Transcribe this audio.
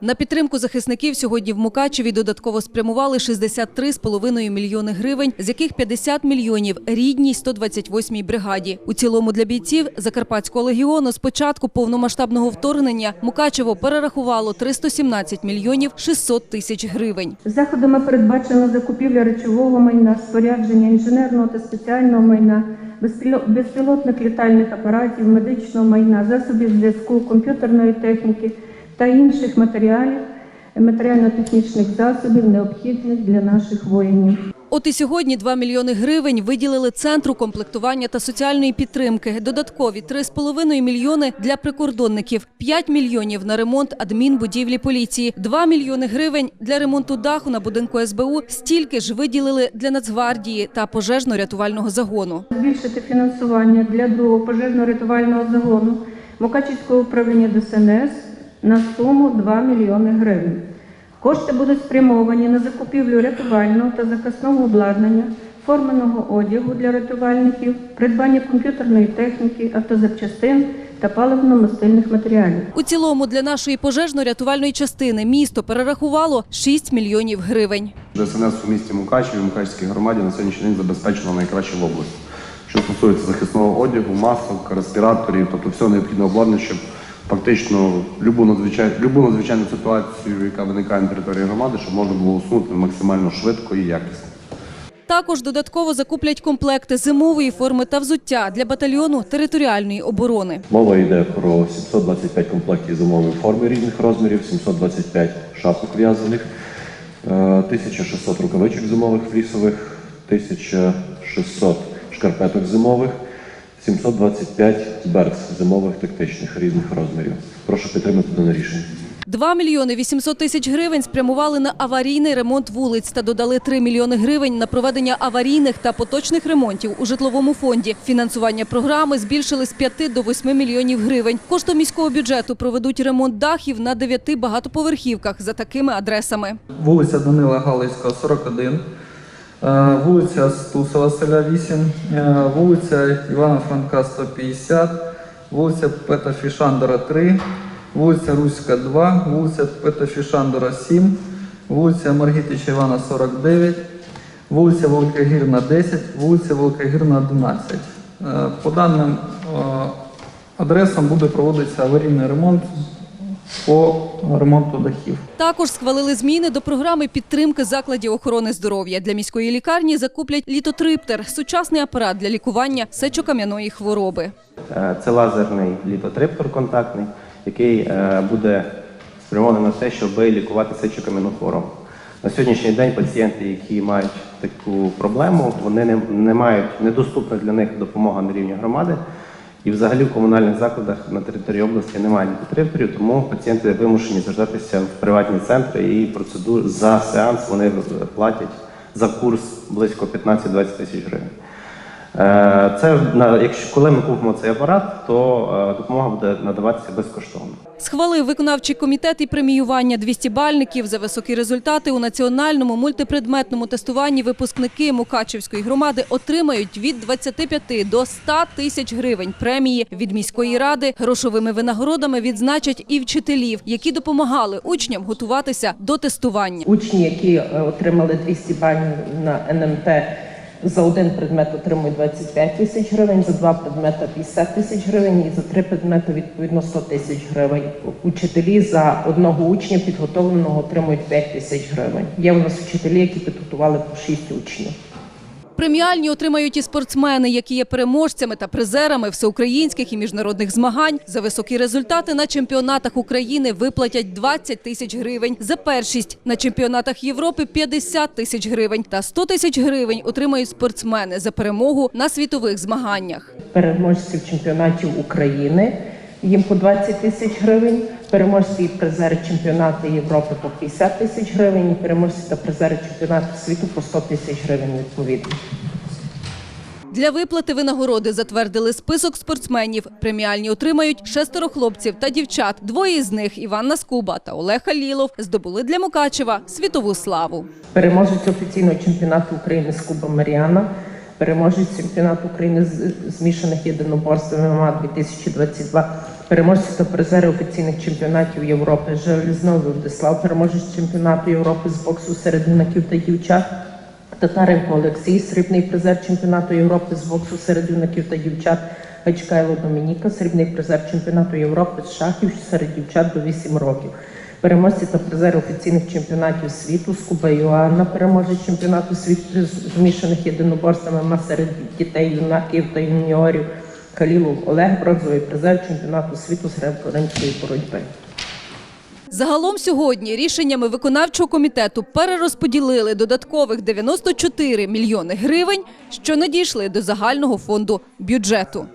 На підтримку захисників сьогодні в Мукачеві додатково спрямували 63,5 мільйони гривень, з яких 50 мільйонів рідній 128-й бригаді. У цілому для бійців Закарпатського легіону з початку повномасштабного вторгнення Мукачево перерахувало 317 мільйонів 600 тисяч гривень. Заходами передбачено закупівля речового майна, спорядження інженерного та спеціального майна, безпіло- безпілотних літальних апаратів, медичного майна, засобів зв'язку, комп'ютерної техніки та інших матеріалів, матеріально-технічних засобів, необхідних для наших воїнів. От і сьогодні 2 мільйони гривень виділили Центру комплектування та соціальної підтримки. Додаткові 3,5 мільйони для прикордонників, 5 мільйонів на ремонт адмінбудівлі поліції, 2 мільйони гривень для ремонту даху на будинку СБУ, стільки ж виділили для Нацгвардії та пожежно-рятувального загону. Збільшити фінансування для другого пожежно-рятувального загону Мукачівського управління ДСНС на суму 2 мільйони гривень. Кошти будуть спрямовані на закупівлю рятувального та захисного обладнання, форменого одягу для рятувальників, придбання комп'ютерної техніки, автозапчастин та паливно-мастильних матеріалів. У цілому для нашої пожежно-рятувальної частини місто перерахувало 6 мільйонів гривень. ДСНС у місті Мукачеві, Мукачівській громаді на сьогоднішній день забезпечено найкраще в області. Що стосується захисного одягу, масок, респіраторів, тобто все необхідне обладнання, щоб фактично любу надзвичайну, любу надзвичайну ситуацію, яка виникає на території громади, щоб можна було усунути максимально швидко і якісно. Також додатково закуплять комплекти зимової форми та взуття для батальйону територіальної оборони. Мова йде про 725 комплектів зимової форми різних розмірів, 725 шапок в'язаних, е, 1600 рукавичок зимових флісових, 1600 шкарпеток зимових, 725 берц зимових тактичних різних розмірів. Прошу підтримати дане рішення. 2 мільйони 800 тисяч гривень спрямували на аварійний ремонт вулиць та додали 3 мільйони гривень на проведення аварійних та поточних ремонтів у житловому фонді. Фінансування програми збільшили з 5 до 8 мільйонів гривень. Коштом міського бюджету проведуть ремонт дахів на 9 багатоповерхівках за такими адресами. вулиця Данила Галицького, 41, е, вулиця Стуса Василя 8, е, вулиця Івана Франка 150, вулиця Пета Фішандера 3, вулиця Руська 2, вулиця Пета Фішандера 7, вулиця Маргітича Івана 49, вулиця Великогірна 10, вулиця Великогірна 11. Е, По даним е, адресам буде проводитися аварійний ремонт по ремонту дахів. Також схвалили зміни до програми підтримки закладів охорони здоров'я. Для міської лікарні закуплять літотриптер – сучасний апарат для лікування сечокам'яної хвороби. Е, Це лазерний літотриптор контактний, який е, буде спрямований на те, щоб лікувати сечокам'яну хворобу. На сьогоднішній день пацієнти, які мають таку проблему, вони не, не мають недоступна для них допомога на рівні громади. І взагалі в комунальних закладах на території області немає антитрипторів, тому пацієнти вимушені звертатися в приватні центри і процедур за сеанс вони платять за курс близько 15-20 тисяч гривень. Е, Це на- якщо коли ми купимо цей апарат, то е, допомога буде надаватися безкоштовно. Схвалив виконавчий комітет і преміювання 200 бальників за високі результати у національному мультипредметному тестуванні. Випускники Мукачевської громади отримають від 25 до 100 тисяч гривень премії від міської ради. Грошовими винагородами відзначать і вчителів, які допомагали учням готуватися до тестування. Учні, які е, отримали 200 балів на НМТ, за один предмет отримують 25 тисяч гривень, за два предмети 50 тисяч гривень і за три предмети відповідно 100 тисяч гривень. Учителі за одного учня підготовленого отримують 5 тисяч гривень. Є у нас вчителі, які підготували по 6 учнів. Преміальні отримають і спортсмени, які є переможцями та призерами всеукраїнських і міжнародних змагань. За високі результати на чемпіонатах України виплатять 20 тисяч гривень. За першість на чемпіонатах Європи 50 тисяч гривень та 100 тисяч гривень отримають спортсмени за перемогу на світових змаганнях. Переможців чемпіонатів України їм по 20 тисяч гривень, переможці і призери чемпіонату Європи по 50 тисяч гривень, і переможці та призери чемпіонату світу по 100 тисяч гривень відповідно. Для виплати винагороди затвердили список спортсменів. Преміальні отримають шестеро хлопців та дівчат. Двоє з них Іванна Скуба та Олег Халілов здобули для Мукачева світову славу. Переможець офіційного чемпіонату України з Куба Маріана, переможець чемпіонату України з змішаних єдиноборств ММА 2022 Переможці та призери офіційних чемпіонатів Європи Железнов Владислав, переможець чемпіонату Європи з боксу серед юнаків та дівчат. Татаренко Олексій, срібний призер чемпіонату Європи з боксу серед юнаків та дівчат. Гачкайло Домініка, срібний призер чемпіонату Європи з шахів серед дівчат до 8 років. Переможці та призери офіційних чемпіонатів світу Скуба Йоанна, переможець чемпіонату світу змішаних єдиноборствами ма серед дітей, юнаків та юніорів. Калілов Олег, бронзовий призер чемпіонату світу з греко-римської боротьби. Загалом сьогодні рішеннями виконавчого комітету перерозподілили додаткових 94 мільйони гривень, що надійшли до загального фонду бюджету.